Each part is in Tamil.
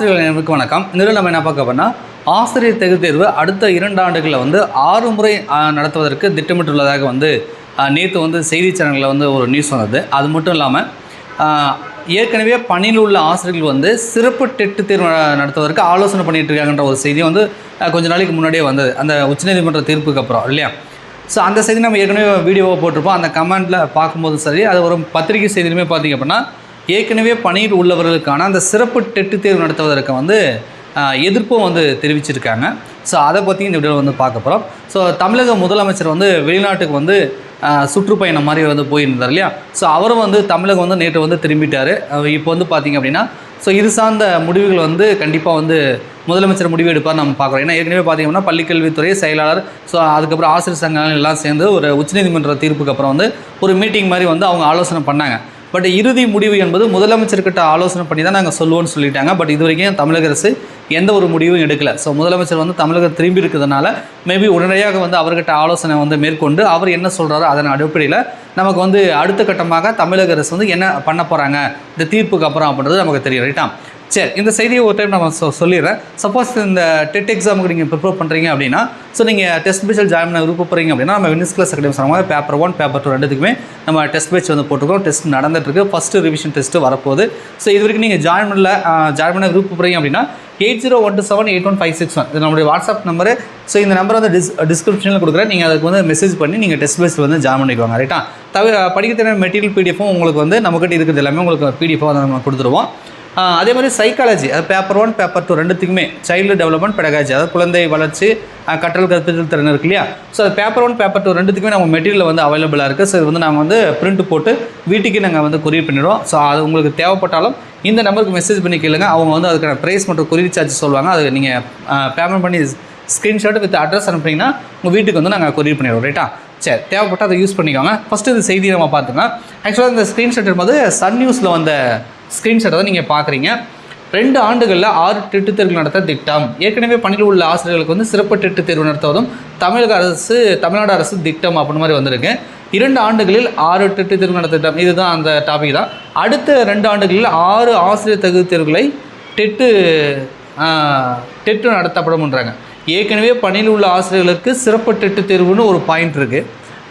ஆசிரியர்கள் நினைவுக்கு வணக்கம் இதில் நம்ம என்ன பார்க்க போனால் ஆசிரியர் தகுதி தேர்வு அடுத்த இரண்டு ஆண்டுகளில் வந்து ஆறு முறை நடத்துவதற்கு திட்டமிட்டுள்ளதாக வந்து நேற்று வந்து செய்தி சேனலில் வந்து ஒரு நியூஸ் வந்தது. அது மட்டும் இல்லாமல் ஏற்கனவே பணியில் உள்ள ஆசிரியர்கள் வந்து சிறப்பு டெட்டு தேர்வு நடத்துவதற்கு ஆலோசனை பண்ணிகிட்டு இருக்காங்கன்ற ஒரு செய்தி வந்து கொஞ்ச நாளைக்கு முன்னாடியே வந்தது. அந்த உச்சநீதிமன்ற தீர்ப்புக்கு அப்புறம் இல்லையா? ஸோ அந்த செய்தி நம்ம ஏற்கனவே வீடியோவை போட்டிருப்போம். அந்த கமெண்ட்டில் பார்க்கும்போது சரி அது ஒரு பத்திரிகை செய்தியிலுமே பார்த்தீங்க அப்படின்னா ஏற்கனவே பணியில் உள்ளவர்களுக்கான அந்த சிறப்பு டெட்டு தேர்வு நடத்துவதற்கு வந்து எதிர்ப்பும் வந்து தெரிவிச்சிருக்காங்க. ஸோ அதை பற்றி இந்த வீடியோவில் வந்து பார்க்க போகிறோம் ஸோ தமிழக முதலமைச்சர் வந்து வெளிநாட்டுக்கு வந்து சுற்றுப்பயணம் மாதிரி வந்து போயிருந்தார் இல்லையா? ஸோ அவரும் வந்து தமிழகம் வந்து நேற்று வந்து திரும்பிட்டார். இப்போ வந்து பார்த்தீங்க அப்படின்னா ஸோ இது சார்ந்த முடிவுகள் வந்து கண்டிப்பாக வந்து முதலமைச்சர் முடிவு எடுப்பார் நம்ம பார்க்குறோம். ஏன்னா ஏற்கனவே பார்த்தீங்கன்னா பள்ளிக்கல்வித்துறை செயலாளர் ஸோ அதுக்கப்புறம் ஆசிரியர் சங்கங்கள் எல்லாம் சேர்ந்து ஒரு உச்சநீதிமன்ற தீர்ப்புக்கு அப்புறம் வந்து ஒரு மீட்டிங் மாதிரி வந்து அவங்க ஆலோசனை பண்ணாங்க. பட் இறுதி முடிவு என்பது முதலமைச்சர்கிட்ட ஆலோசனை பண்ணி தான் நாங்கள் சொல்லுவோம்னு சொல்லிட்டாங்க. பட் இது வரைக்கும் தமிழக அரசு எந்த ஒரு முடிவும் எடுக்கலை. ஸோ முதலமைச்சர் வந்து தமிழகம் திரும்பி இருக்கிறதுனால மேபி உடனடியாக வந்து அவர்கிட்ட ஆலோசனை வந்து மேற்கொண்டு அவர் என்ன சொல்கிறாரோ அதன் அடிப்படையில் நமக்கு வந்து அடுத்த கட்டமாக தமிழக அரசு வந்து என்ன பண்ண போகிறாங்க இந்த தீர்ப்புக்கு அப்புறம் அப்படின்றது நமக்கு தெரியும் ரைட்டா சரி இந்த செய்தியை ஒரு டைம் நம்ம சொ சொல்லிடுறேன். சப்போஸ் இந்த டெட் எக்ஸாமுக்கு நீங்கள் ப்ரிப்பேர் பண்ணுறீங்க அப்படின்னா ஸோ நீங்கள் டெஸ்ட் பேச்சில் ஜாயின் பண்ண விருப்பப்படுறீங்க அப்படின்னா நம்ம வினிஸ் கிளாஸ் அகாடமி சொன்னாங்க பேப்பர் ஒன் பேப்பர் டூ ரெண்டுத்துக்குமே நம்ம டெஸ்ட் பேட்ச் வந்து போட்டுருக்கோம் டெஸ்ட் நடந்துட்டுருக்கு ஃபஸ்ட்டு ரிவிஷன் டெஸ்ட்டு வரப்போகுது. ஸோ இது வரைக்கும் நீங்கள் ஜாயின் பண்ணல ஜாயின் பண்ண விருப்பப்படுறீங்க அப்படின்னா eight zero one two seven eight one five six one இது நம்மளுடைய வாட்ஸ்அப் நம்பரு ஸோ இந்த நம்பர் வந்து டிஸ் டிஸ்கிரிப்ஷனில் கொடுக்குறேன். நீங்கள் அதுக்கு வந்து மெசேஜ் பண்ணி நீங்கள் டெஸ்ட் பேஸ் வந்து ஜாயின் பண்ணிக்குவாங்க ரைட்டா தவிர படிக்க தேவையான மெட்டீரியல் பிடிஎஃபும் உங்களுக்கு வந்து நம்மக்கிட்ட இருக்கிறது எல்லாமே உங்களுக்கு பிடிஎஃபாக வந்து நம்ம கொடுத்துருவோம் அதே மாதிரி சைக்காலஜி அது பேப்பர் ஒன் பேப்பர் டூ ரெண்டுத்துக்குமே சைல்டு டெவலப்மெண்ட் பெடகாஜி அதாவது குழந்தை வளர்ச்சி கற்றல் கற்பித்தல் திறன் இருக்கு இல்லையா? ஸோ அது பேப்பர் ஒன் பேப்பர் டூ ரெண்டுத்துக்குமே நம்ம மெட்டீரியல் வந்து அவைலபிளாக இருக்குது ஸோ இது வந்து நாங்கள் வந்து பிரிண்ட் போட்டு வீட்டுக்கு நாங்கள் வந்து கொரியர் பண்ணிடுவோம் ஸோ அது உங்களுக்கு தேவைப்பட்டாலும் இந்த நம்பருக்கு மெசேஜ் பண்ணி கேளுங்க. அவங்க வந்து அதுக்கான ப்ரைஸ் மற்றும் கொரியர் சார்ஜ் சொல்லுவாங்க. அது நீங்கள் பேமெண்ட் பண்ணி ஸ்க்ரீன்ஷாட் வித் அட்ரஸ் அனுப்புனீங்கன்னா உங்கள் வீட்டுக்கு வந்து நாங்கள் கொரியர் பண்ணிடுவோம் ரைட்டா சரி தேவைப்பட்டால் அதை யூஸ் பண்ணிக்கோங்க. ஃபஸ்ட்டு இந்த செய்தியை நம்ம பார்த்துக்கலாம். ஆக்சுவலாக இந்த ஸ்க்ரீன்ஷாட் இருக்கும்போது சன் நியூஸில் வந்த ஸ்க்ரீன்ஷாட்டை தான் நீங்கள் பார்க்குறீங்க ரெண்டு ஆண்டுகளில் ஆறு டெட்டு தேர்வு நடத்த திட்டம். ஏற்கனவே பணியில் உள்ள ஆசிரியர்களுக்கு வந்து சிறப்பு டெட்டு தேர்வு நடத்துவதும் தமிழக அரசு தமிழ்நாடு அரசு திட்டம் அப்படின்னு மாதிரி வந்திருக்கு. இரண்டு ஆண்டுகளில் ஆறு டெட்டு தேர்வு நடத்த திட்டம். இதுதான் அந்த டாபிக் தான். அடுத்த ரெண்டு ஆண்டுகளில் ஆறு ஆசிரியர் தகுதி தேர்வுகளை டெட்டு டெட்டு நடத்தப்படும்ன்றாங்க. ஏற்கனவே பணியில் உள்ள ஆசிரியர்களுக்கு சிறப்பு டெட்டு தேர்வுன்னு ஒரு பாயிண்ட் இருக்குது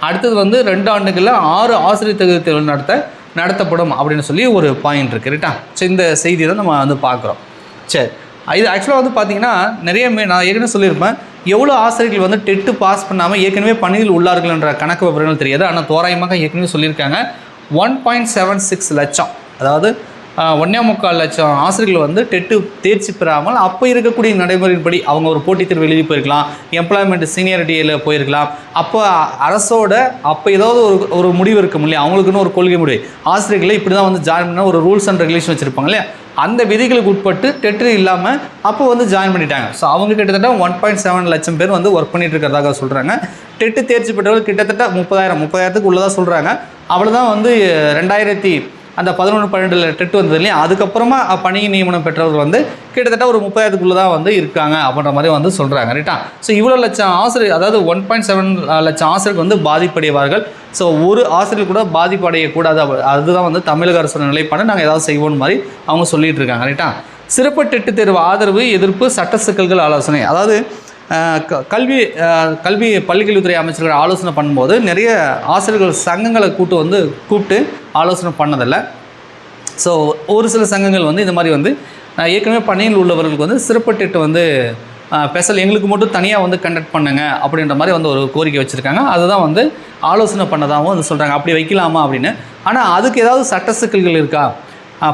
அடுத்தது வந்து ரெண்டு ஆண்டுகளில் ஆறு ஆசிரியர் தகுதி தேர்வு நடத்த நடத்தப்படும் அப்படின்னு சொல்லி ஒரு பாயிண்ட் இருக்குது ரைட்டா ஸோ இந்த செய்தி தான் நம்ம வந்து பார்க்குறோம். சரி. இது ஆக்சுவலாக வந்து பார்த்தீங்கன்னா நிறைய மே நான் ஏற்கனவே சொல்லியிருப்பேன். எவ்வளோ ஆசிரியர்கள் வந்து டெட்டு பாஸ் பண்ணாமல் ஏற்கனவே பணியில் உள்ளார்கள் என்ற கணக்கு விவரங்கள் தெரியாது. ஆனால் தோராயமாக ஏற்கனவே சொல்லியிருக்காங்க. ஒன் பாயிண்ட் செவன் சிக்ஸ் லட்சம். அதாவது ஒன்றே முக்கால் லட்சம் ஆசிரியர்கள் வந்து டெட்டு தேர்ச்சி பெறாமல் அப்போ இருக்கக்கூடிய நடைமுறையின்படி அவங்க ஒரு போட்டித் தேர்வு எழுதி போயிருக்கலாம். எம்ப்ளாய்மெண்ட் சீனியாரிட்டியில் போயிருக்கலாம். அப்போ அரசோட அப்போ ஏதாவது ஒரு ஒரு முடிவு இருக்கும் இல்லையா? அவங்களுக்குன்னு ஒரு கொள்கை முடிவு. ஆசிரியர்களை இப்படி தான் வந்து ஜாயின் பண்ண ஒரு ரூல்ஸ் அண்ட் ரெகுலேஷன் வச்சுருப்பாங்க இல்லையா? அந்த விதிகளுக்கு உட்பட்டு டெட்டு இல்லாமல் அப்போ வந்து ஜாயின் பண்ணிட்டாங்க. ஸோ அவங்க கிட்டத்தட்ட ஒன் பாயிண்ட் செவன் லட்சம் பேர் வந்து ஒர்க் பண்ணிட்டு இருக்கிறதாக சொல்கிறாங்க டெட்டு தேர்ச்சி பெற்றவர்கள் கிட்டத்தட்ட முப்பதாயிரம் முப்பதாயிரத்துக்கு உள்ளதாக சொல்கிறாங்க அவ்வளோதான் வந்து ரெண்டாயிரத்தி அந்த பதினொன்று பன்னெண்டில் டெட் வந்தது இல்லையா? அதுக்கப்புறமா பணி நியமனம் பெற்றவர் வந்து கிட்டத்தட்ட ஒரு முப்பதாயிரத்துக்குள்ளே தான் வந்து இருக்காங்க அப்படின்ற மாதிரி வந்து சொல்கிறாங்க ரைட்டா ஸோ இவ்வளோ லட்சம் ஆசிரியர் அதாவது ஒன் பாயிண்ட் செவன் லட்சம் ஆசிரியருக்கு வந்து பாதிப்படைவார்கள். ஸோ ஒரு ஆசிரியர் கூட பாதிப்பு அடையக்கூடாது அதுதான் வந்து தமிழக அரசோட நிலைப்பாடு. நாங்கள் ஏதாவது செய்வோம் மாதிரி அவங்க சொல்லிகிட்டு இருக்காங்க ரைட்டா சிறப்பு டெட்டு தேர்வு ஆதரவு எதிர்ப்பு சட்ட சிக்கல்கள் ஆலோசனை. அதாவது கல்வி கல்வி பள்ளிக்கல்வித்துறை அமைச்சர்கள் ஆலோசனை பண்ணும்போது நிறைய ஆசிரியர்கள் சங்கங்களை கூட்டு வந்து கூப்பிட்டு ஆலோசனை பண்ணதில்லை. ஸோ ஒரு சில சங்கங்கள் வந்து இந்த மாதிரி வந்து ஏற்கனவே பணியில் உள்ளவர்களுக்கு வந்து சிறப்பு டெட்டு வந்து ஸ்பெஷல் எங்களுக்கு மட்டும் தனியாக வந்து கண்டக்ட் பண்ணுங்க அப்படின்ற மாதிரி வந்து ஒரு கோரிக்கை வச்சுருக்காங்க. அதுதான் வந்து ஆலோசனை பண்ணதாகவும் வந்து சொல்கிறாங்க அப்படி வைக்கலாமா அப்படின்னு. ஆனால் அதுக்கு ஏதாவது சட்ட சிக்கல்கள் இருக்கா?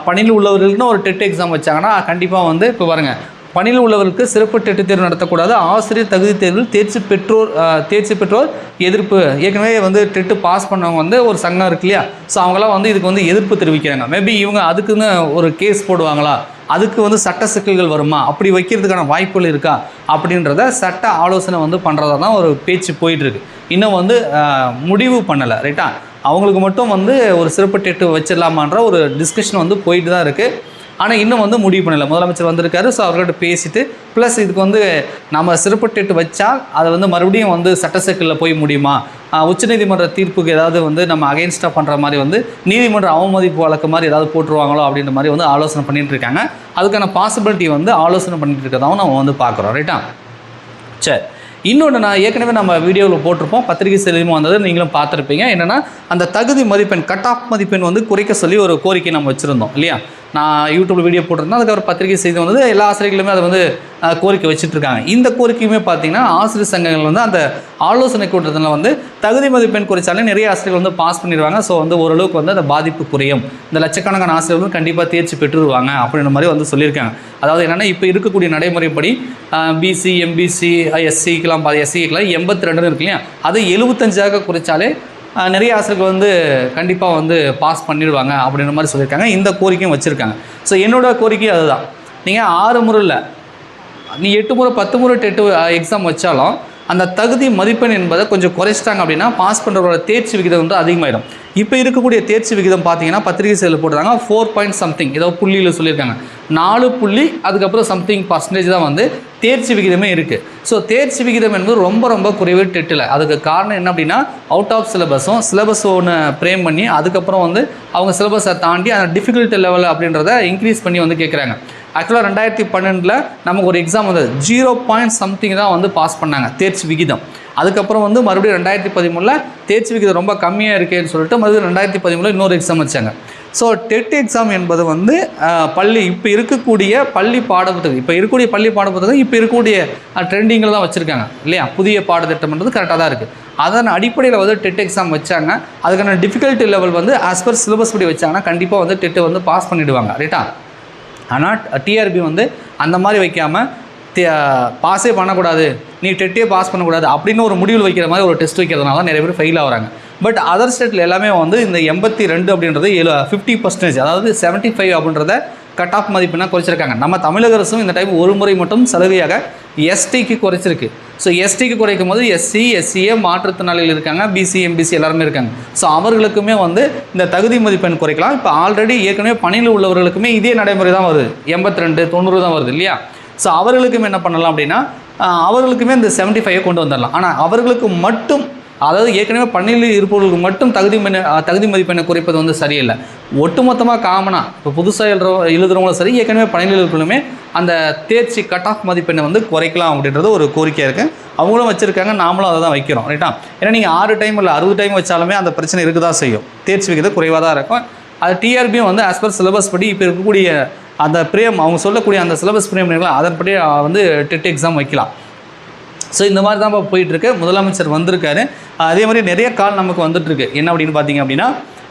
பணியில் உள்ளவர்களுக்குன்னு ஒரு டெட் எக்ஸாம் வச்சாங்கன்னா கண்டிப்பாக வந்து இப்போ பாருங்கள் பணியில் உள்ளவர்களுக்கு சிறப்பு டெட்டு தேர்வு நடத்தக்கூடாது. ஆசிரியர் தகுதி தேர்வில் தேர்ச்சி பெற்றோர் தேர்ச்சி பெற்றோர் எதிர்ப்பு. ஏற்கனவே வந்து டெட்டு பாஸ் பண்ணவங்க வந்து ஒரு சங்கம் இருக்கு இல்லையா? ஸோ அவங்களாம் வந்து இதுக்கு வந்து எதிர்ப்பு தெரிவிக்கிறாங்க. மேபி இவங்க அதுக்குன்னு ஒரு கேஸ் போடுவாங்களா? அதுக்கு வந்து சட்ட சிக்கல்கள் வருமா? அப்படி வைக்கிறதுக்கான வாய்ப்புகள் இருக்கா? அப்படின்றத சட்ட ஆலோசனை வந்து பண்ணுறதா தான் ஒரு பேச்சு போயிட்டுருக்கு. இன்னும் வந்து முடிவு பண்ணலை ரைட்டா அவங்களுக்கு மட்டும் வந்து ஒரு சிறப்பு டெட்டு வச்சிடலாமான்ற ஒரு டிஸ்கஷன் வந்து போயிட்டு தான் இருக்குது ஆனால் இன்னும் வந்து முடிவு பண்ணலை. முதலமைச்சர் வந்திருக்காரு ஸோ அவர்கிட்ட பேசிட்டு ப்ளஸ் இதுக்கு வந்து நம்ம சிறப்பு வச்சா அதை வந்து மறுபடியும் வந்து சட்ட சிக்கலில் போய் முடியுமா? உச்சநீதிமன்ற தீர்ப்புக்கு ஏதாவது வந்து நம்ம அகைன்ஸ்டாக பண்ணுற மாதிரி வந்து நீதிமன்ற அவமதிப்பு வழக்கு மாதிரி ஏதாவது போட்டுருவாங்களோ அப்படின்ற மாதிரி வந்து ஆலோசனை பண்ணிட்டு இருக்காங்க. அதுக்கான பாசிபிலிட்டி வந்து ஆலோசனை பண்ணிட்டு இருக்கதாகவும் நம்ம வந்து பார்க்குறோம் ரைட்டா சரி. இன்னொன்று நான் ஏற்கனவே நம்ம வீடியோவில் போட்டிருப்போம் பத்திரிகை செல்லியும் வந்தது நீங்களும் பார்த்துருப்பீங்க. என்னென்னா அந்த தகுதி மதிப்பெண் கட் ஆஃப் மதிப்பெண் வந்து குறைக்க சொல்லி ஒரு கோரிக்கை நம்ம வச்சுருந்தோம் இல்லையா? நான் யூடியூப்பில் வீடியோ போட்டிருந்தேன். அதுக்கப்புறம் பத்திரிகை செய்தி வந்தது. எல்லா ஆசிரியர்களுமே அதை வந்து கோரிக்கை வச்சுட்ருக்காங்க இந்த கோரிக்கையுமே பார்த்தீங்கன்னா ஆசிரியர் சங்கங்கள் வந்து அந்த ஆலோசனை கூட்டத்தில் வந்து தகுதி மதிப்பெண் குறித்தாலே நிறைய ஆசிரியர்கள் வந்து பாஸ் பண்ணிடுவாங்க. ஸோ வந்து ஓரளவுக்கு வந்து அந்த பாதிப்பு குறையும். இந்த லட்சக்கணக்கான ஆசிரியர்கள் கண்டிப்பாக தேர்ச்சி பெற்றுருவாங்க அப்படின்ற மாதிரி வந்து சொல்லியிருக்காங்க. அதாவது என்னென்னா இப்போ இருக்கக்கூடிய நடைமுறைப்படி பிசி எம்பிசி எஸ்சிக்கெலாம் எஸ்சிக்கெலாம் எண்பத்தி ரெண்டுன்னு இருக்கு இல்லையா? அதை எழுபத்தஞ்சாக குறைச்சாலே நிறைய ஆசிரியர்கள் வந்து கண்டிப்பாக வந்து பாஸ் பண்ணிடுவாங்க அப்படின்ற மாதிரி சொல்லியிருக்காங்க. இந்த கோரிக்கையும் வச்சுருக்காங்க. ஸோ என்னோட கோரிக்கை அதுதான். நீங்கள் ஆறு முறையில் நீ எட்டு முறை பத்து முறை டெட்டு எக்ஸாம் வச்சாலும் அந்த தகுதி மதிப்பெண் என்பதை கொஞ்சம் குறைச்சிட்டாங்க அப்படின்னா பாஸ் பண்ணுறவரோட தேர்ச்சி விகிதம் வந்து அதிகமாயிடும். இப்போ இருக்கக்கூடிய தேர்ச்சி விகிதம் பார்த்தீங்கன்னா பத்திரிகை செயலில் போடுறாங்க ஃபோர் பாயிண்ட் சம்திங் ஏதோ புள்ளியில் சொல்லியிருக்காங்க. நாலு புள்ளி அதுக்கப்புறம் சம்திங் பர்சன்டேஜ் தான் வந்து தேர்ச்சி விகிதமே இருக்குது ஸோ தேர்ச்சி விகிதம் என்பது ரொம்ப ரொம்ப குறைவு டெட்டில். அதுக்கு காரணம் என்ன அப்படின்னா அவுட் ஆஃப் சிலபஸும் சிலபஸ் ஒன்று ப்ரேம் பண்ணி அதுக்கப்புறம் வந்து அவங்க சிலபஸை தாண்டி அந்த டிஃபிகல்ட்டி லெவல் அப்படின்றத இன்க்ரீஸ் பண்ணி வந்து கேட்குறாங்க ஆக்சுவலாக ரெண்டாயிரத்தி பன்னெண்டில் நமக்கு ஒரு எக்ஸாம் வந்தது. ஜீரோ பாயிண்ட் சம்திங் தான் வந்து பாஸ் பண்ணாங்க. தேர்ச்சி விகிதம். அதுக்கப்புறம் வந்து மறுபடியும் ரெண்டாயிரத்தி பதிமூணில் தேர்ச்சி விகிதம் ரொம்ப கம்மியாக இருக்கேன்னு சொல்லிட்டு மறுபடியும் ரெண்டாயிரத்தி பதிமூணில் இன்னொரு எக்ஸாம் வச்சாங்க. ஸோ டெட் எக்ஸாம் என்பது வந்து பள்ளி இப்போ இருக்கக்கூடிய பள்ளி பாடப்புத்தகம் இப்போ இருக்கக்கூடிய பள்ளி பாடப்புத்தகம் இப்போ இருக்கக்கூடிய ட்ரெண்டிங்கில் தான் வச்சுருக்காங்க. இல்லையா? புதிய பாடத்திட்டம்ன்றது கரெக்டாக தான் இருக்குது அதன் அடிப்படையில் வந்து டெட் எக்ஸாம் வச்சாங்க. அதுக்கான டிஃபிகல்ட்டி லெவல் வந்து ஆஸ் பர் சிலபஸ் படி வச்சாங்கன்னா கண்டிப்பாக வந்து டெட்டு வந்து பாஸ் பண்ணிவிடுவாங்க ரைட்டா ஆனால் டிஆர்பி வந்து அந்த மாதிரி வைக்காமல் பாஸே பண்ணக்கூடாது. நீ டெட்டே பாஸ் பண்ணக்கூடாது அப்படின்னு ஒரு முடிவில் வைக்கிற மாதிரி ஒரு டெஸ்ட் வைக்கிறதுனால தான் நிறைய பேர் ஃபெயில் ஆகிறாங்க. பட் அதர் ஸ்டேட்டில் எல்லாமே வந்து இந்த எண்பத்தி ரெண்டு அப்படின்றது ஏழு ஃபிஃப்டி பர்சன்டேஜ் அதாவது செவன்ட்டி ஃபைவ் அப்படின்றத கட் ஆஃப் மதிப்பெண்ணாக குறைச்சிருக்காங்க. நம்ம தமிழக அரசும் இந்த டைம் ஒரு முறை மட்டும் சலுகையாக எஸ்டிக்கு குறைச்சிருக்கு. ஸோ எஸ்டிக்கு குறைக்கும் போது எஸ்சி எஸ்சிஏ மாற்றுத்திறனாளிகள் இருக்காங்க பிசி எம்பிசி எல்லாருமே இருக்காங்க. ஸோ அவர்களுக்குமே வந்து இந்த தகுதி மதிப்பெண் குறைக்கலாம். இப்போ ஆல்ரெடி ஏற்கனவே பணியில் உள்ளவர்களுக்குமே இதே நடைமுறை தான் வருது. எண்பத்தி ரெண்டு தொண்ணூறு தான் வருது இல்லையா? ஸோ அவர்களுக்குமே என்ன பண்ணலாம் அப்படின்னா அவர்களுக்குமே இந்த செவன்ட்டி ஃபைவை கொண்டு வந்துடலாம். ஆனால் அவர்களுக்கு மட்டும் அதாவது ஏற்கனவே பணியில் இருப்பவர்களுக்கு மட்டும் தகுதி மதி தகுதி மதிப்பெண்ணை குறைப்பது வந்து சரியில்லை. ஒட்டுமொத்தமாக காமனாக இப்போ புதுசாக எழுற எழுதுகிறவங்களும் சரி ஏற்கனவே பணியில் இருக்கிறவங்களுமே அந்த தேர்ச்சி கட் ஆஃப் மதிப்பெண்ணை வந்து குறைக்கலாம் அப்படின்றது ஒரு கோரிக்கையாக இருக்குது அவங்களும் வச்சுருக்காங்க நாமளும் அதை தான் வைக்கிறோம் ரைட்டா ஏன்னா நீங்கள் ஆறு டைம் இல்லை அறுபது டைம் வச்சாலுமே அந்த பிரச்சனை இருக்க தான் செய்யும். தேர்ச்சி விகிதம் குறைவாக தான் இருக்கும். அது டிஆர்பியும் வந்து ஆஸ் பர் சிலபஸ் படி இப்போ இருக்கக்கூடிய அந்த பிரேம் அவங்க சொல்லக்கூடிய அந்த சிலபஸ் பிரேம் அதன்படி வந்து டெட் எக்ஸாம் வைக்கலாம். ஸோ இந்த மாதிரி தான் இப்போ போயிட்டுருக்கு. முதலமைச்சர் வந்திருக்காரு. அதே மாதிரி நிறைய கால் நமக்கு வந்துட்டுருக்கு. என்ன அப்படின்னு பார்த்தீங்க அப்படின்னா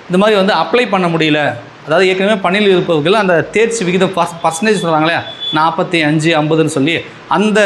இந்த மாதிரி வந்து அப்ளை பண்ண முடியல. அதாவது ஏற்கனவே பணியில் இருப்பவர்கள் அந்த தேர்ச்சி விகிதம் பர்சன்டேஜ் சொல்கிறாங்களே நாற்பத்தி அஞ்சு ஐம்பதுன்னு சொல்லி அந்த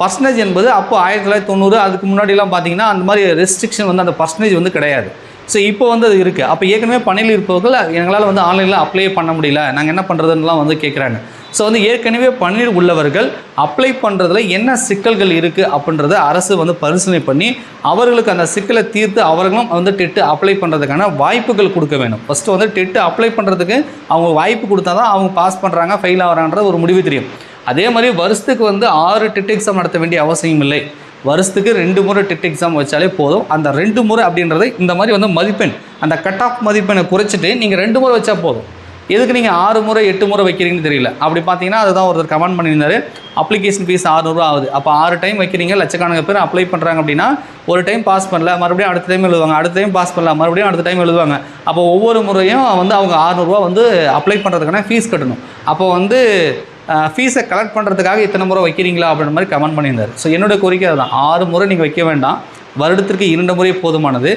பர்சன்டேஜ் என்பது அப்போ ஆயிரத்தி தொள்ளாயிரத்தி தொண்ணூறு அதுக்கு முன்னாடிலாம் பார்த்தீங்கன்னா அந்த மாதிரி ரெஸ்ட்ரிக்ஷன் வந்து அந்த பர்சன்டேஜ் வந்து கிடையாது. ஸோ இப்போ வந்து அது இருக்குது அப்போ ஏற்கனவே பணியில் இருப்பவர்கள் எங்களால் வந்து ஆன்லைனில் அப்ளை பண்ண முடியல. நாங்கள் என்ன பண்ணுறதுன்னெலாம் வந்து கேட்குறாங்க ஸோ வந்து ஏற்கனவே பணியில் உள்ளவர்கள் அப்ளை பண்ணுறதுல என்ன சிக்கல்கள் இருக்குது அப்படின்றத அரசு வந்து பரிசீலனை பண்ணி அவர்களுக்கு அந்த சிக்கலை தீர்த்து அவர்களும் வந்து டெட்டு அப்ளை பண்ணுறதுக்கான வாய்ப்புகள் கொடுக்க வேணும் ஃபஸ்ட்டு வந்து டெட்டு அப்ளை பண்ணுறதுக்கு அவங்க வாய்ப்பு கொடுத்தா தான் அவங்க பாஸ் பண்ணுறாங்க ஃபெயில் ஆகிறான்ற ஒரு முடிவு தெரியும். அதே மாதிரி வருஷத்துக்கு வந்து ஆறு டெட் எக்ஸாம் நடத்த வேண்டிய அவசியம் இல்லை. வருஷத்துக்கு ரெண்டு முறை டெட் எக்ஸாம் வச்சாலே போதும். அந்த ரெண்டு முறை அப்படின்றது இந்த மாதிரி வந்து மதிப்பெண் அந்த கட் ஆஃப் மதிப்பெண்ணை குறைச்சிட்டு நீங்கள் ரெண்டு முறை வச்சா போதும். எதுக்கு நீங்கள் ஆறு முறை எட்டு முறை வைக்கிறீங்கன்னு தெரியல. அப்படி பார்த்தீங்கன்னா அதுதான் ஒருத்தர் கமெண்ட் பண்ணியிருந்தார். அப்ளிகேஷன் ஃபீஸ் ஆறுநூறுவா ஆகுது. அப்போ ஆறு டைம் வைக்கிறீங்க லட்சக்கணக்கான பேர் அப்ளை பண்ணுறாங்க அப்படின்னா ஒரு டைம் பாஸ் பண்ணல மறுபடியும் அடுத்த டைம் எழுதுவாங்க. அடுத்த டைம் பாஸ் பண்ணல மறுபடியும் அடுத்த டைம் எழுதுவாங்க. அப்போ ஒவ்வொரு முறையும் வந்து அவங்க ஆறுநூறுவா வந்து அப்ளை பண்ணுறதுக்கான ஃபீஸ் கட்டணும். அப்போ வந்து ஃபீஸை கலெக்ட் பண்ணுறதுக்காக இத்தனை முறை வைக்கிறீங்களா அப்படின்ற மாதிரி கமெண்ட் பண்ணியிருந்தார். ஸோ என்னோட கோரிக்கை அதுதான். ஆறு முறை நீங்கள் வைக்க வேண்டாம். வருடத்திற்கு இரண்டு முறை போதுமானது.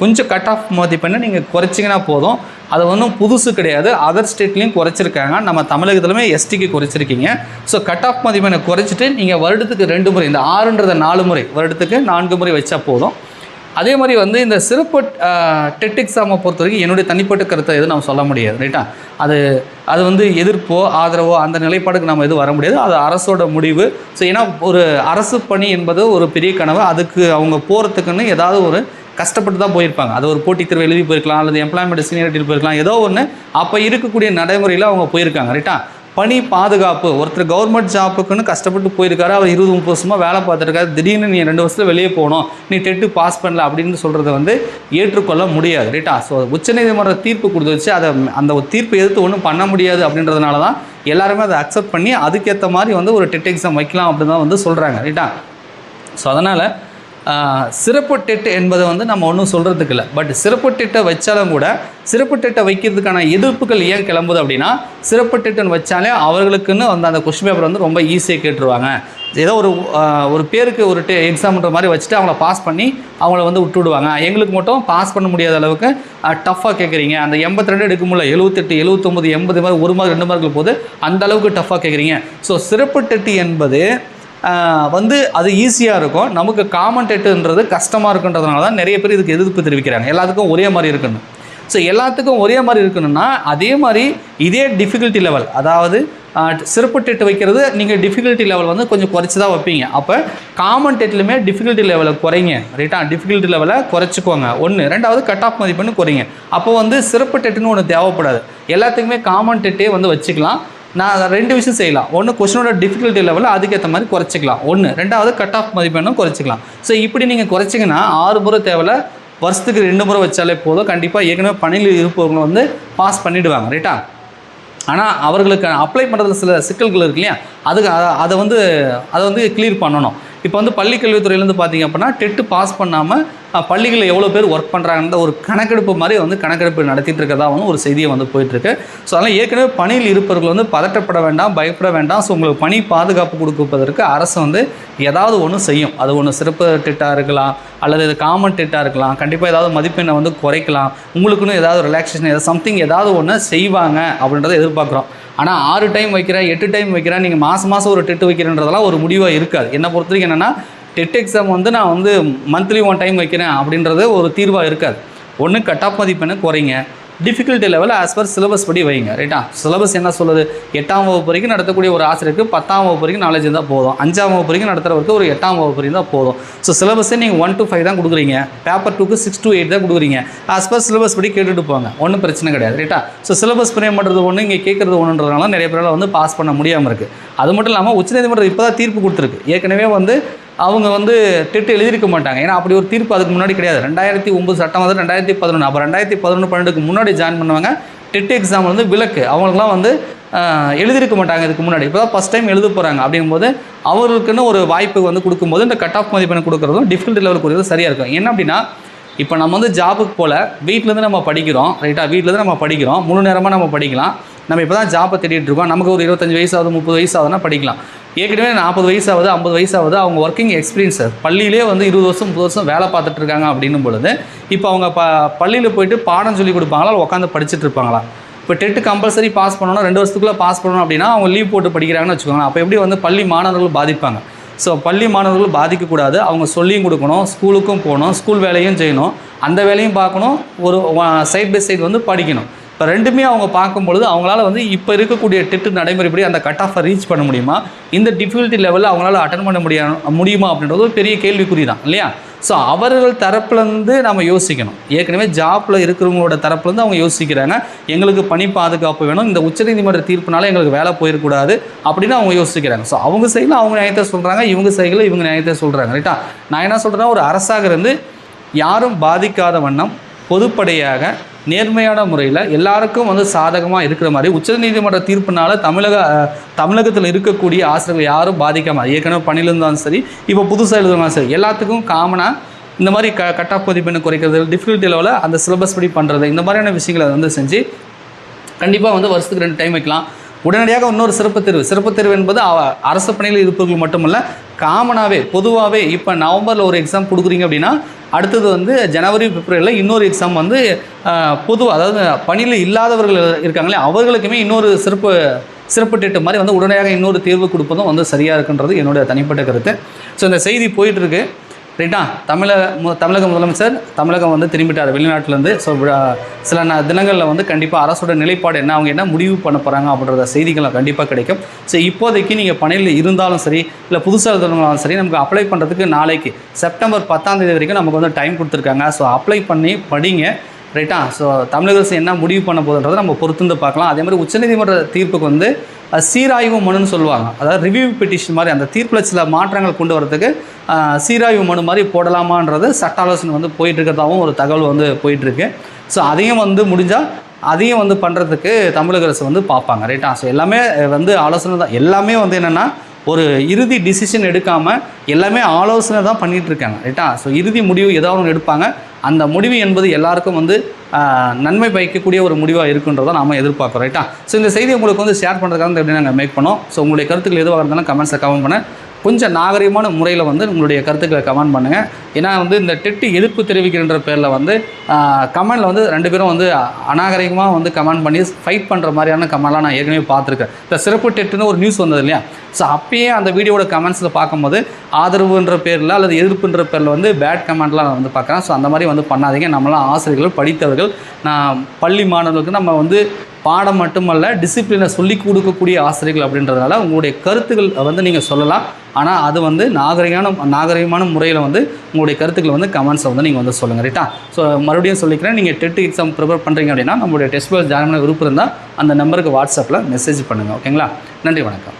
கொஞ்சம் கட் ஆஃப் மதிப்பெண்ணை நீங்கள் குறைச்சிங்கன்னா போதும். அது ஒன்றும் புதுசு கிடையாது. அதர் ஸ்டேட்லேயும் குறைச்சிருக்காங்க. நம்ம தமிழகத்திலுமே எஸ்டிக்கு குறைச்சிருக்கீங்க. ஸோ கட் ஆஃப் மதிப்பெண்ணை குறைச்சிட்டு நீங்கள் வருடத்துக்கு ரெண்டு முறை இந்த ஆறுன்றத நாலு முறை வருடத்துக்கு நான்கு முறை வச்சா போதும். அதே மாதிரி வந்து இந்த சிறப்பு டெட் எக்ஸாமை பொறுத்த வரைக்கும் என்னுடைய தனிப்பட்ட கருத்தை எதுவும் நம்ம சொல்ல முடியாது ரைட்டா அது அது வந்து எதிர்ப்போ ஆதரவோ அந்த நிலைப்பாடுக்கு நம்ம எதுவும் வர முடியாது. அது அரசோட முடிவு. ஸோ ஏன்னா ஒரு அரசு பணி என்பது ஒரு பெரிய கனவு. அதுக்கு அவங்க போகிறதுக்குன்னு ஏதாவது ஒரு கஷ்டப்பட்டு தான் போயிருப்பாங்க. அது ஒரு போட்டித் தேர்வு எழுதி போயிருக்கலாம் அல்லது எம்ப்ளாய்மெண்ட் சீனியரிட்டி போயிருக்கலாம் ஏதோ ஒன்று அப்போ இருக்கக்கூடிய நடைமுறையில் அவங்க போயிருக்காங்க ரைட்டா பணி பாதுகாப்பு. ஒருத்தர் கவர்மெண்ட் ஜாப்புக்குன்னு கஷ்டப்பட்டு போயிருக்காரு அவர் இருபது முப்பது வருஷமாக வேலை பார்த்துருக்காரு திடீர்னு நீ ரெண்டு வருஷத்துல வெளியே போகணும் நீ டெட்டு பாஸ் பண்ணல அப்படின்னு சொல்கிறத வந்து ஏற்றுக்கொள்ள முடியாது ரைட்டா ஸோ உச்சநீதிமன்ற தீர்ப்பு கொடுத்து வச்சு அதை அந்த ஒரு தீர்ப்பை எதிர்த்து ஒன்றும் பண்ண முடியாது அப்படின்றதுனால தான் எல்லாருமே அதை அக்செப்ட் பண்ணி அதுக்கேற்ற மாதிரி வந்து ஒரு டெட் எக்ஸாம் வைக்கலாம் அப்படின்னு தான் வந்து சொல்கிறாங்க ரைட்டா ஸோ அதனால் சிறப்பு டெட்டு என்பதை வந்து நம்ம ஒன்றும் சொல்கிறதுக்கு இல்லை. பட் சிறப்பு டெட்டை வச்சாலும் கூட சிறப்பு டெட்டை வைக்கிறதுக்கான எதிர்ப்புகள் ஏன் கிளம்புது அப்படின்னா சிறப்பு டெட்டுன்னு வச்சாலே அவர்களுக்குன்னு வந்து அந்த கொஸ்டின் பேப்பர் வந்து ரொம்ப ஈஸியாக கேட்டுருவாங்க. ஏதோ ஒரு ஒரு பேருக்கு ஒரு டே எக்ஸாம்ன்ற மாதிரி வச்சுட்டு அவங்கள பாஸ் பண்ணி அவங்கள வந்து விட்டுவிடுவாங்க எங்களுக்கு மட்டும் பாஸ் பண்ண முடியாத அளவுக்கு டஃப்பாக கேட்குறீங்க அந்த எண்பத்தி ரெண்டு எடுக்க முடியல எழுபத்தெட்டு எழுபத்தொம்பது எண்பது மாதிரி ஒரு மார்க் ரெண்டு மார்க்கில் போது அந்த அளவுக்கு டஃப்பாக கேட்குறீங்க ஸோ சிறப்பு டெட்டு என்பது வந்து அது ஈஸியாக இருக்கும். நமக்கு காமெண்டேட்டுன்றது கஷ்டமாக இருக்குன்றதுனால தான் நிறைய பேர் இதுக்கு எதிர்ப்பு தெரிவிக்கிறாங்க. எல்லாத்துக்கும் ஒரே மாதிரி இருக்கணும். ஸோ எல்லாத்துக்கும் ஒரே மாதிரி இருக்கணும்னா அதே மாதிரி இதே டிஃபிகல்ட்டி லெவல் அதாவது சிறப்பு டெட் வைக்கிறது நீங்கள் டிஃபிகல்ட்டி லெவல் வந்து கொஞ்சம் குறைச்சி தான் வைப்பீங்க. அப்போ காமன் டெட்லையுமே டிஃபிகல்ட்டி லெவலை குறைங்க. ரைட்டா டிஃபிகல்ட்டி லெவலை குறைச்சிக்கோங்க. ஒன்று ரெண்டாவது கட் ஆஃப் மதிப்பெண்ணு குறைங்க. அப்போ வந்து சிறப்பு டெட்டுன்னு ஒன்று தேவைப்படாது. எல்லாத்துக்குமே காமன் டெட்டே வந்து வச்சுக்கலாம். நான் ரெண்டு விஷயம் செய்யலாம். ஒன்று கொஸ்டினோட டிஃபிகல்ட்டி லெவலில் அதுக்கேற்ற மாதிரி குறைச்சிக்கலாம். ஒன்று ரெண்டாவது கட் ஆஃப் மதிப்பெண்ணும் குறைச்சிக்கலாம். ஸோ இப்படி நீங்கள் குறைச்சிங்கன்னா ஆறு முறை தேவையில்ல. வருஷத்துக்கு ரெண்டு முறை வச்சாலே போதும். கண்டிப்பாக ஏற்கனவே பணியில் இருப்பவங்க வந்து பாஸ் பண்ணிவிடுவாங்க ரைட்டா ஆனால் அவர்களுக்கு அப்ளை பண்ணுறதுல சில சிக்கல்கள் இருக்கு இல்லையா? அதுக்கு அதை வந்து அதை வந்து கிளியர் பண்ணணும். இப்போ வந்து பள்ளி கல்வித்துறையிலேருந்து பார்த்தீங்க அப்படின்னா டெட்டு பாஸ் பண்ணாமல் பள்ளிகளில் எவ்வளோ பேர் ஒர்க் பண்ணுறாங்கன்ற ஒரு கணக்கெடுப்பு மாதிரி வந்து கணக்கெடுப்பு நடத்திட்டு இருக்கிறதா வந்து ஒரு செய்தியை வந்து போயிட்டுருக்கு. ஸோ அதனால் ஏற்கனவே பணியில் இருப்பவர்கள் வந்து பதட்டப்பட வேண்டாம் பயப்பட வேண்டாம். ஸோ உங்களுக்கு பணி பாதுகாப்பு கொடுப்பதற்கு அரசு வந்து ஏதாவது ஒன்று செய்யும். அது ஒன்று சிறப்பு டெட்டாக இருக்கலாம் அல்லது இது காமன் டெட்டாக இருக்கலாம். கண்டிப்பாக ஏதாவது மதிப்பெண்ணை வந்து குறைக்கலாம். உங்களுக்குன்னு ஏதாவது ரிலாக்ஸேஷன் ஏதாவது சம்திங் ஏதாவது ஒன்று செய்வாங்க அப்படின்றத எதிர்பார்க்குறோம். ஆனால் ஆறு டைம் வைக்கிறேன் எட்டு டைம் வைக்கிறேன் நீங்கள் மாதம் மாதம் ஒரு டெட்டு வைக்கிறேன்றதெல்லாம் ஒரு முடிவாக இருக்காது. என்னை பொறுத்த வரைக்கும் என்னென்னா டெட் எக்ஸாம் வந்து நான் வந்து மந்த்லி ஒன் டைம் வைக்கிறேன் அப்படின்றது ஒரு தீர்வாக இருக்காது. ஒன்று கட் ஆஃப் மதிப்பெண்ணை குறைங்க. டிஃபிகல்ட்டி லெவலில் ஆஸ் பர் சிலபஸ் படி வைங்க ரைட்டா சிலபஸ் என்ன சொல்லுது? எட்டாம் வகுப்பு வரைக்கும் நடத்தக்கூடிய ஒரு ஆசிரியருக்கு பத்தாம் வகுப்பு வரைக்கும் நாலேஜ் இருந்தால் போதும். அஞ்சாம் வகுப்பு வரைக்கும் நடத்துகிறவருக்கு ஒரு எட்டாம் வகுப்பு வரைக்கும் தான் போதும். ஸோ சிலபஸே நீங்கள் ஒன் டு ஃபைவ் தான் கொடுக்குறீங்க. பேப்பர் டூக்கு சிக்ஸ் டு எயிட் தான் கொடுக்குறீங்க. ஆஸ் பர் சிலபஸ் படி கேட்டுட்டு போங்க. ஒன்றும் பிரச்சனை கிடையாது ரைட்டா ஸோ சிலபஸ் பிரேம் பண்ணுறது ஒன்று இங்கே கேட்குறது ஒன்றுன்றதுனால நிறைய பேரால் வந்து பாஸ் பண்ண முடியாமல் இருக்குது அது மட்டும் இல்லாமல் உச்சநீதிமன்றம் இப்போ தான் தீர்ப்பு கொடுத்துருக்கு. ஏற்கனவே வந்து அவங்க வந்து திட்டு எழுதியிருக்க மாட்டாங்க. ஏன்னா அப்படி ஒரு தீர்ப்பு அதுக்கு முன்னாடி கிடையாது. ரெண்டாயிரத்தி ஒம்பது சட்டம் வந்து ரெண்டாயிரத்தி பதினொன்று அப்போ ரெண்டாயிரத்தி பதினொன்று பன்னெண்டுக்கு முன்னாடி ஜாயின் பண்ணுவாங்க. டெட் எக்ஸாம் வந்து விலக்கு. அவங்களுக்குலாம் வந்து எழுதியிருக்க மாட்டாங்க இதுக்கு முன்னாடி. இப்போ தான் ஃபஸ்ட் டைம் எழுத போகிறாங்க அப்படிங்கும்போது அவர்களுக்குன்னு ஒரு வாய்ப்பு வந்து கொடுக்கும்போது இந்த கட் ஆஃப் மதிப்பெண் கொடுக்குறதும் டிஃபிகல்ட் லெவல் கொடுக்குறது சரியாக இருக்கும். என்ன அப்படின்னா இப்போ நம்ம வந்து ஜாபுக்கு போல் வீட்டிலேருந்து நம்ம படிக்கிறோம் ரைட்டாக வீட்டிலேருந்து நம்ம படிக்கிறோம். முழு நேரமாக நம்ம படிக்கலாம். நம்ம இப்போ தான் ஜாப்பை தேடிட்டு இருக்கோம். நமக்கு ஒரு இருபத்தஞ்சு வயசாவது முப்பது வயசாகுதுன்னா படிக்கலாம். ஏற்கனவே நாற்பது வயசாகுது ஐம்பது வயசாகுது அவங்க ஒர்க்கிங் எக்ஸ்பீரியன்ஸ் பள்ளியிலே வந்து இருபது வருஷம் முப்பது வருஷம் வேலை பார்த்துட்டு இருக்காங்க அப்படின்னும் பொழுது இப்போ அவங்க ப பள்ளியில் போயிட்டு பாடம் சொல்லி கொடுப்பாங்களா? உட்காந்து படிச்சுட்டு இருப்பாங்களா? இப்போ டெட்டு கம்பல்சரி பாஸ் பண்ணணும் ரெண்டு வருஷத்துக்குள்ளே பாஸ் பண்ணணும் அப்படின்னா அவங்க லீவ் போட்டு படிக்கிறாங்கன்னு வச்சுக்கோங்க அப்போ எப்படி வந்து பள்ளி மாணவர்கள் பாதிப்பாங்க? ஸோ பள்ளி மாணவர்கள் பாதிக்கக்கூடாது. அவங்க சொல்லியும் கொடுக்கணும் ஸ்கூலுக்கும் போகணும் ஸ்கூல் வேலையும் செய்யணும். அந்த வேலையும் பார்க்கணும். ஒரு சைட் பை சைடு வந்து படிக்கணும். இப்போ ரெண்டுமே அவங்க பார்க்கும்பொழுது அவங்களால வந்து இப்போ இருக்கக்கூடிய டெட்டு நடைமுறைப்படி அந்த கட் ஆஃபை ரீச் பண்ண முடியுமா? இந்த டிஃபிகல்ட்டி லெவலில் அவங்களால அட்டன் பண்ண முடியா முடியுமா அப்படின்றது ஒரு பெரிய கேள்விக்குறி தான் இல்லையா? ஸோ அவர்கள் தரப்புலேருந்து நம்ம யோசிக்கணும். ஏற்கனவே ஜாப்பில் இருக்கிறவங்களோட தரப்புலேருந்து அவங்க யோசிக்கிறாங்க. எங்களுக்கு பணி பாதுகாப்பு வேணும். இந்த உச்சநீதிமன்ற தீர்ப்புனால எங்களுக்கு வேலை போயிடக்கூடாது அப்படின்னு அவங்க யோசிக்கிறாங்க. ஸோ அவங்க சைடில் அவங்க நியாயத்தை சொல்கிறாங்க இவங்க சைடில் இவங்க நியாயத்தை சொல்கிறாங்க ரைட்டா நான் என்ன சொல்கிறேன்னா ஒரு அரசாக இருந்து யாரும் பாதிக்காத வண்ணம் பொதுப்படையாக நேர்மையான முறையில் எல்லாருக்கும் வந்து சாதகமாக இருக்கிற மாதிரி உச்சநீதிமன்ற தீர்ப்புனால தமிழக தமிழகத்தில் இருக்கக்கூடிய ஆசிரியர்கள் யாரும் பாதிக்காமல் ஏற்கனவே பணியில் இருந்தாலும் சரி இப்போ புதுசாக எழுதுனாலும் சரி எல்லாத்துக்கும் காமனாக இந்த மாதிரி க கட் ஆஃப் மதிப்பெண்ணு குறைக்கிறது டிஃபிகல்ட்டி லெவலில் அந்த சிலபஸ் படி பண்ணுறது இந்த மாதிரியான விஷயங்களை வந்து செஞ்சு கண்டிப்பாக வந்து வருஷத்துக்கு ரெண்டு டைம் வைக்கலாம். உடனடியாக இன்னொரு சிறப்பு தேர்வு. சிறப்பு தேர்வு என்பது அரசு பணியில் இருப்பவர்கள் மட்டுமல்ல காமனாகவே பொதுவாகவே இப்போ நவம்பரில் ஒரு எக்ஸாம் கொடுக்குறீங்க அப்படின்னா அடுத்தது வந்து ஜனவரி பிப்ரவரியில் இன்னொரு எக்ஸாம் வந்து பொதுவாக அதாவது பணியில் இல்லாதவர்கள் இருக்காங்களே அவர்களுக்குமே இன்னொரு சிறப்பு சிறப்பு டேட்டு மாதிரி வந்து உடனடியாக இன்னொரு தேர்வு கொடுப்பதும் வந்து சரியாக இருக்குன்றது என்னுடைய தனிப்பட்ட கருத்து. ஸோ இந்த செய்தி போயிட்டுருக்கு ரைட்டா தமிழக தமிழக முதலமைச்சர் தமிழகம் வந்து திரும்பிட்டார் வெளிநாட்டிலேருந்து. ஸோ சில ந தினங்களில் வந்து கண்டிப்பாக அரசோட நிலைப்பாடு என்ன அவங்க என்ன முடிவு பண்ண போகிறாங்க அப்படின்ற செய்திகள் கண்டிப்பாக கிடைக்கும். ஸோ இப்போதைக்கு நீங்கள் பணியில் இருந்தாலும் சரி இல்லை புதுசாக இருந்தாலும் சரி நமக்கு அப்ளை பண்ணுறதுக்கு நாளைக்கு செப்டம்பர் பத்தாம் தேதி வரைக்கும் நமக்கு வந்து டைம் கொடுத்துருக்காங்க. ஸோ அப்ளை பண்ணி படிங்க. ரைட்டா ஸோ தமிழக அரசு என்ன முடிவு பண்ண போகுதுன்றதை நம்ம பொறுத்துந்து பார்க்கலாம். அதே மாதிரி உச்சநீதிமன்ற தீர்ப்புக்கு வந்து சீராய்வு மனுன்னு சொல்லுவாங்க. அதாவது ரிவ்யூ பெட்டிஷன் மாதிரி அந்த தீர்ப்பில் சில மாற்றங்கள் கொண்டு வரதுக்கு சீராய்வு மனு மாதிரி போடலாமான்றது சட்ட ஆலோசனை வந்து போயிட்டுருக்கிறதாகவும் ஒரு தகவல் வந்து போயிட்டுருக்கு. ஸோ அதையும் வந்து முடிஞ்சால் அதையும் வந்து பண்ணுறதுக்கு தமிழக அரசு வந்து பார்ப்பாங்க. ரைட்டா ஸோ எல்லாமே வந்து ஆலோசனை தான். எல்லாமே வந்து என்னென்னா ஒரு இறுதி டிசிஷன் எடுக்காமல் எல்லாமே ஆலோசனை தான் பண்ணிகிட்டு இருக்காங்க ரைட்டா ஸோ இறுதி முடிவு ஏதாவது ஒன்று எடுப்பாங்க. அந்த முடிவு என்பது எல்லாருக்கும் வந்து நன்மை பயக்கக்கூடிய ஒரு முடிவாக இருக்குன்றதை நாம் எதிர்பார்க்குறோம் ரைட்டா ஸோ இந்த செய்தி உங்களுக்கு வந்து ஷேர் பண்ணுறதுக்காக எப்படி நாங்கள் மேக் பண்ணோம். ஸோ உங்களுடைய கருத்துக்கள் எதுவாக இருந்தாலும் கமெண்ட்ஸை கமெண்ட் பண்ண. கொஞ்சம் நாகரிகமான முறையில் வந்து உங்களுடைய கருத்துக்களை கமெண்ட் பண்ணுங்கள் ஏன்னா வந்து இந்த டெட்டு எதிர்ப்பு தெரிவிக்கின்ற பேரில் வந்து கமெண்டில் வந்து ரெண்டு பேரும் வந்து அநாகரிகமாக வந்து கமெண்ட் பண்ணி ஃபைட் பண்ணுற மாதிரியான கமெண்ட்லாம் நான் ஏற்கனவே பார்த்துருக்கேன். இந்த சிறப்பு டெட்டுன்னு ஒரு நியூஸ் வந்தது இல்லையா? ஸோ அப்பயே அந்த வீடியோட கமெண்ட்ஸில் பார்க்கும்போது ஆதரவுன்ற பேரில் அல்லது எதிர்ப்புன்ற பேரில் வந்து பேட் கமெண்ட்லாம் நான் வந்து பார்க்குறேன். ஸோ அந்த மாதிரி வந்து பண்ணாதீங்க. நம்மளாம் ஆசிரியர்கள் படித்தவர்கள் நான் பள்ளி மாணவர்களுக்கு நம்ம வந்து பாடம் மட்டுமல்ல டிசிப்ளினை சொல்லி கொடுக்கக்கூடிய ஆசிரியர்கள் அப்படின்றதுனால உங்களுடைய கருத்துக்கள் வந்து நீங்கள் சொல்லலாம். ஆனால் அது வந்து நாகரிகமான நாகரிகமான முறையில் வந்து உங்களுடைய கருத்துக்களை வந்து கமெண்ட்ஸை வந்து நீங்கள் வந்து சொல்லுங்கள் ரைட்டா ஸோ மறுபடியும் சொல்லிக்கிறேன் நீங்கள் டெட் எக்ஸாம் ப்ரிப்பேர் பண்ணுறீங்க அப்படின்னா நம்மளுடைய டெஸ்ட் பேஸ் ஜாயின் பண்ண விருப்பம் இருந்தால் அந்த நம்பருக்கு வாட்ஸ்அப்பில் மெசேஜ் பண்ணுங்கள் ஓகேங்களா நன்றி வணக்கம்.